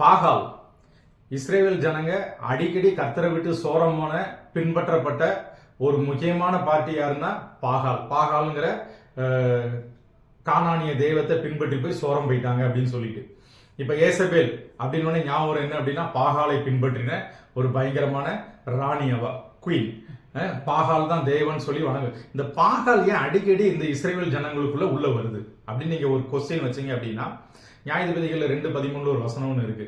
பாகால். Israel ஜனங்க அடிக்கடி கத்தரை விட்டு சோரமான பின்பற்றப்பட்ட ஒரு முக்கியமான பார்ட்டி யாருன்னா பாகால். பாகால்ங்கிற காணானிய தெய்வத்தை பின்பற்றி போய் சோரம் போயிட்டாங்க அப்படின்னு சொல்லிட்டு. இப்போ ஏசபேல் அப்படின்னு உடனே ஞாபகம் என்ன அப்படின்னா பாகாலை பின்பற்றின ஒரு பயங்கரமான ராணி அவா குயின் பாகால் தான் தேவன் சொல்லி வணங்கு. இந்த பாகால் ஏன் அடிக்கடி இந்த இஸ்ரேல் ஜனங்களுக்குள்ள உள்ள வருது? அப்படின்னு நீங்கள் ஒரு கொஸ்டின் வச்சீங்க அப்படின்னா நியாயதிபதிகளில் ரெண்டு பதிமூணுல ஒரு வசனம்னு இருக்கு.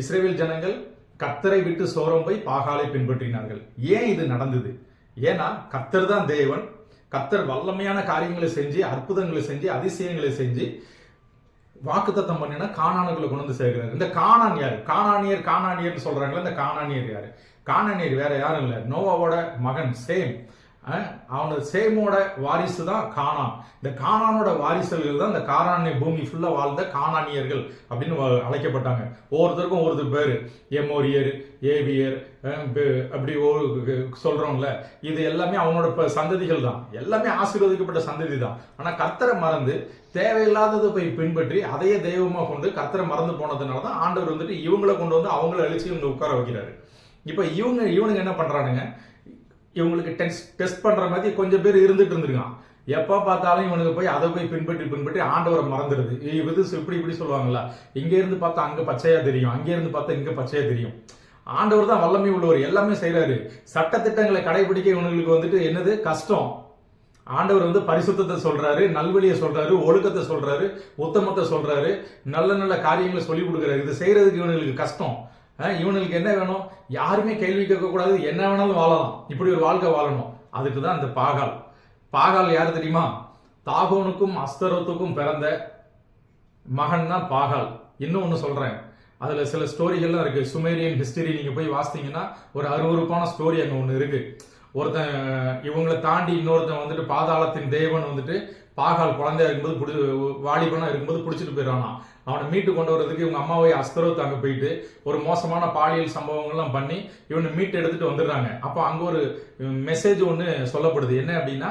இஸ்ரேல் ஜனங்கள் கத்தரை விட்டு சோரம் போய் பாகாலை பின்பற்றினார்கள். ஏன் இது நடந்தது? ஏன்னா கத்தர் தான் தேவன். கத்தர் வல்லமையான காரியங்களை செஞ்சு அற்புதங்களை செஞ்சு அதிசயங்களை செஞ்சு வாக்குத்தத்தம் பண்ணினா காணானுகளை கொண்டு வந்து சேர்க்கிறாரு. இந்த காணான் யார்? காணானியர் காணானியர்னு சொல்றாங்களே இந்த காணானியர் யாரு? காணானியர் வேற யாரும் இல்லை. நோவாவோட மகன் சேம். அவனோட சேமோட வாரிசு தான் காணான் இந்த காணானோட வாரிசுகள் தான் இந்த காரானிய பூமி ஃபுல்லாக வாழ்ந்த காணானியர்கள் அப்படின்னு அழைக்கப்பட்டாங்க. ஒவ்வொருத்தருக்கும் ஒருத்தர் பேர். எமோரியர் ஏவியர் அப்படி ஒரு சொல்றோம்ல. இது எல்லாமே அவனோட ப- சந்ததிகள் தான். எல்லாமே ஆசீர்வதிக்கப்பட்ட சந்ததி தான். ஆனால் கர்த்தரை மறந்து தேவையில்லாததை போய் பின்பற்றி அதையே தெய்வமாக கொண்டு கர்த்தரை மறந்து போனதுனால தான் ஆண்டவர் வந்துட்டு இவங்களை கொண்டு வந்து அவங்கள அழிச்சு இவங்க உட்கார வைக்கிறாரு. இப்போ இவங்க இவனுங்க என்ன பண்ணுறானுங்க இவங்களுக்கு டெஸ்ட் டெஸ்ட் பண்ற மாதிரி கொஞ்சம் பேர் இருந்துட்டு இருந்திருக்கான். எப்போ பார்த்தாலும் இவனுக்கு போய் அதை போய் பின்பற்றி பின்பற்றி ஆண்டவரை மறந்துடுது. இது இப்படி இப்படி சொல்லுவாங்களா இங்க இருந்து பார்த்தா அங்க பச்சையா தெரியும். அங்க இருந்து பார்த்தா இங்க பச்சையா தெரியும். ஆண்டவர் தான் வல்லமை உள்ளவர். எல்லாமே செய்றாரு. சட்டத்திட்டங்களை கடைபிடிக்க இவனுங்களுக்கு வந்துட்டு என்னது? கஷ்டம். ஆண்டவர் வந்து பரிசுத்தத்தை சொல்றாரு நல்வழியை சொல்றாரு ஒழுக்கத்தை சொல்றாரு உத்தமத்தை சொல்றாரு நல்ல நல்ல காரியங்களை சொல்லி கொடுக்குறாரு. இது செய்யறதுக்கு இவனுங்களுக்கு கஷ்டம். இவனுக்கு என்ன வேணும்? யாருமே கேள்வி கேட்கக்கூடாது. என்ன வேணாலும் வாழலாம். இப்படி ஒரு வாழ்க்கை வாழணும். அதுக்கு தான் இந்த பாகால். பாகால் யார் தெரியுமா? தாகோனுக்கும் அஸ்தரத்துக்கும் பிறந்த மகன் தான் பாகால். இன்னும் ஒன்று சொல்கிறேன் அதில் சில ஸ்டோரிகள்லாம் இருக்குது சுமேரியன் ஹிஸ்டரி நீங்கள் போய் வாசித்தீங்கன்னா ஒரு அருவறுப்பான ஸ்டோரி அங்கே ஒன்று இருக்குது ஒருத்தன் இவங்களை தாண்டி இன்னொருத்தன் வந்துட்டு பாதாளத்தின் தேவன் வந்துட்டு பாகால் குழந்தையா இருக்கும்போது பிடி வாலிபனாக இருக்கும்போது பிடிச்சிட்டு போயிடுவானா அவனை மீட்டு கொண்டு வர்றதுக்கு இவங்க அம்மாவை அஸ்தரவுக்கு அங்கே போயிட்டு ஒரு மோசமான பாலியல் சம்பவங்கள்லாம் பண்ணி இவனை மீட்டு எடுத்துட்டு வந்துடுறாங்க. அப்போ அங்கே ஒரு மெசேஜ் ஒன்று சொல்லப்படுது. என்ன அப்படின்னா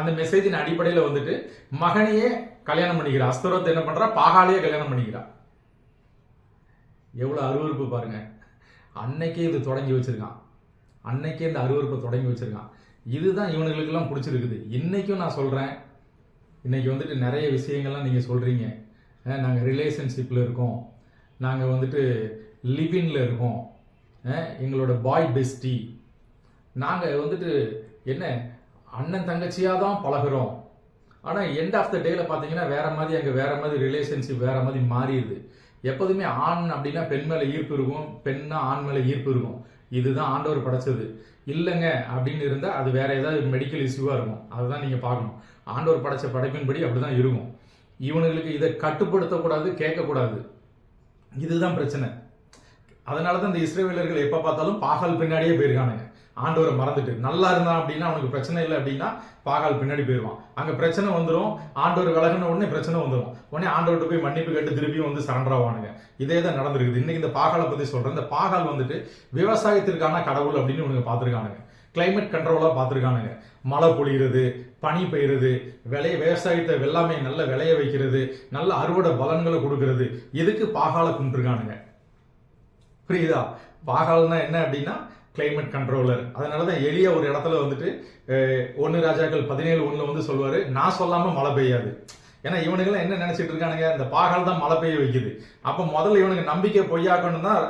அந்த மெசேஜின் அடிப்படையில் வந்துட்டு மகனையே கல்யாணம் பண்ணிக்கிறா. அஸ்தரோத்தை என்ன பண்ணுறா பாகாலையே கல்யாணம் பண்ணிக்கிறா. எவ்வளோ அருவருப்பு பாருங்க. அன்னைக்கே இது தொடங்கி வச்சிருக்கான். அன்னைக்கே இந்த அருவறுப்பை தொடங்கி வச்சிருக்கான். இதுதான் இவனுங்களுக்கெல்லாம் பிடிச்சிருக்குது. இன்னைக்கும் நான் சொல்கிறேன் இன்றைக்கி வந்துட்டு நிறைய விஷயங்கள்லாம் நீங்கள் சொல்கிறீங்க நாங்கள் ரிலேஷன்ஷிப்பில் இருக்கோம். நாங்கள் வந்துட்டு லிவின்ல இருக்கோம். எங்களோட பாய் பெஸ்டி நாங்கள் வந்துட்டு என்ன அண்ணன் தங்கச்சியாக தான் பழகுறோம். ஆனால் எண்ட் ஆஃப் த டேல பார்த்தீங்கன்னா வேற மாதிரி அங்கே வேற மாதிரி ரிலேஷன்ஷிப் வேற மாதிரி மாறிடுது. எப்போதுமே ஆண் அப்படின்னா பெண் மேலே ஈர்ப்பு இருக்கும். பெண்ணா ஆண் மேலே ஈர்ப்பு இருக்கும். இதுதான் ஆண்டவர் படைச்சது. இல்லைங்க அப்படின்னு இருந்தால் அது வேற ஏதாவது மெடிக்கல் இஷ்யூவாக இருக்கும். அதுதான் நீங்கள் பார்க்கணும். ஆண்டவர் படைச்ச படைப்பின்படி அப்படிதான் இருக்கும். இவனுங்களுக்கு இதை கட்டுப்படுத்தக்கூடாது கேட்கக்கூடாது. இதுதான் பிரச்சனை. அதனால தான் இந்த இஸ்ரேவேலர்கள் எப்போ பார்த்தாலும் பாகால் பின்னாடியே போயிருக்கானுங்க. ஆண்டவரை மறந்துட்டு நல்லா இருந்தான் அப்படின்னா அவனுக்கு பிரச்சனை இல்லை அப்படின்னா பாகால் பின்னாடி போயிடுவான். அங்கே பிரச்சனை வந்துடும் ஆண்டவர் விலகின உடனே பிரச்சனை வந்துடும் உடனே ஆண்டவர்கிட்ட போய் மன்னிப்பு கேட்டு திருப்பியும் வந்து சரண்டர் ஆவானுங்க. இதே தான் நடந்திருக்குது. இன்னைக்கு இந்த பாகாலை பற்றி சொல்கிறேன் இந்த பாகால் வந்துட்டு விவசாயத்திற்கான கடவுள் அப்படின்னு இவனுங்க பார்த்துருக்கானுங்க. கிளைமேட் கண்ட்ரோலாக பார்த்துருக்கானுங்க. மழை பொழிகிறது பனி பெய்யுறது விளைய விவசாயத்தை வெள்ளாமை நல்ல விளைய வைக்கிறது நல்ல அறுவடை பலன்களை கொடுக்கறது. எதுக்கு பாகால கும்பிட்டுருக்கானுங்க? புரியுதா? பாகால்னா என்ன அப்படின்னா கிளைமேட் கண்ட்ரோலர் அதனால தான் எளிய ஒரு இடத்துல வந்துட்டு ஒன்று ராஜாக்கள் பதினேழு ஒன்றில் வந்து சொல்லுவார் நான் சொல்லாமல் மழை பெய்யாது. ஏன்னா இவனுங்கெல்லாம் என்ன நினச்சிட்டு இருக்கானுங்க? இந்த பாகால் தான் மழை பெய்ய வைக்குது. அப்போ முதல்ல இவனுக்கு நம்பிக்கை பொய்யாக்கணும் தான்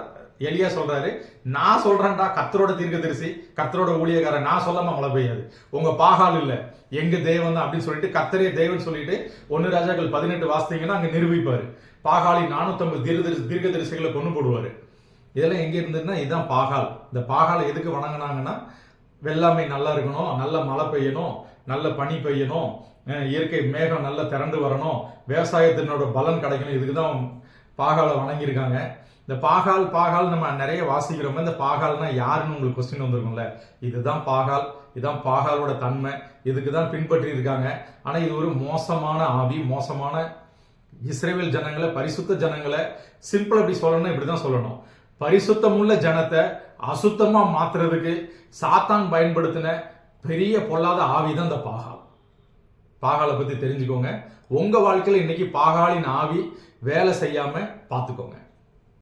எளியா சொல்றாரு. நான் சொல்றேன்டா கத்தரோட தீர்க்கதரிசி கத்தரோட ஊழியக்காரன். நான் சொல்லாம மழை பெய்யாது. உங்க பாகால் இல்ல. எங்க தெய்வம் தான். அப்படின்னு சொல்லிட்டு கத்தரே தெய்வம்னு சொல்லிட்டு ஒன்னு ராஜாக்கள் பதினெட்டு வாசித்தீங்கன்னா அங்க நிரூபிப்பாரு. பாகாலி நானூத்தம்பது தீர்க்கதரிசி தீர்க்கதரிசிகளை கொண்டு போடுவாரு. இதெல்லாம் எங்கே இருந்ததுன்னா இதுதான் பாகால். இந்த பாகாலை எதுக்கு வணங்கினாங்கன்னா வெள்ளாமை நல்லா இருக்கணும் நல்ல மழை பெய்யணும் நல்ல பனி பெய்யணும் இயற்கை மேகம் நல்லா திரண்டு வரணும் விவசாயத்தினோட பலன் கிடைக்கணும் இதுக்கு தான் பாகாலை வணங்கியிருக்காங்க. இந்த பாகால் பாகால் நம்ம நிறைய வாசிக்கிறோம் இந்த பாகால்னா யாருன்னு உங்களுக்கு கொஸ்டின் வந்திருக்கும்ல. இதுதான் பாகால் இதுதான் பாகாலோட தன்மை இதுக்கு தான் பின்பற்றி இருக்காங்க ஆனால் இது ஒரு மோசமான ஆவி மோசமான இஸ்ரேவேல் ஜனங்களை பரிசுத்த ஜனங்களை சிம்பிள் அப்படி சொல்லணும்னா இப்படி தான் சொல்லணும். பரிசுத்தமுள்ள ஜனத்தை அசுத்தமா மாத்துறதுக்கு சாத்தான் பயன்படுத்தின பெரிய பொல்லாத ஆவி தான் இந்த பாகால். பாகாலை பத்தி தெரிஞ்சுக்கோங்க. உங்க வாழ்க்கையில இன்னைக்கு பாகாலின் ஆவி வேலை செய்யாம பார்த்துக்கோங்க.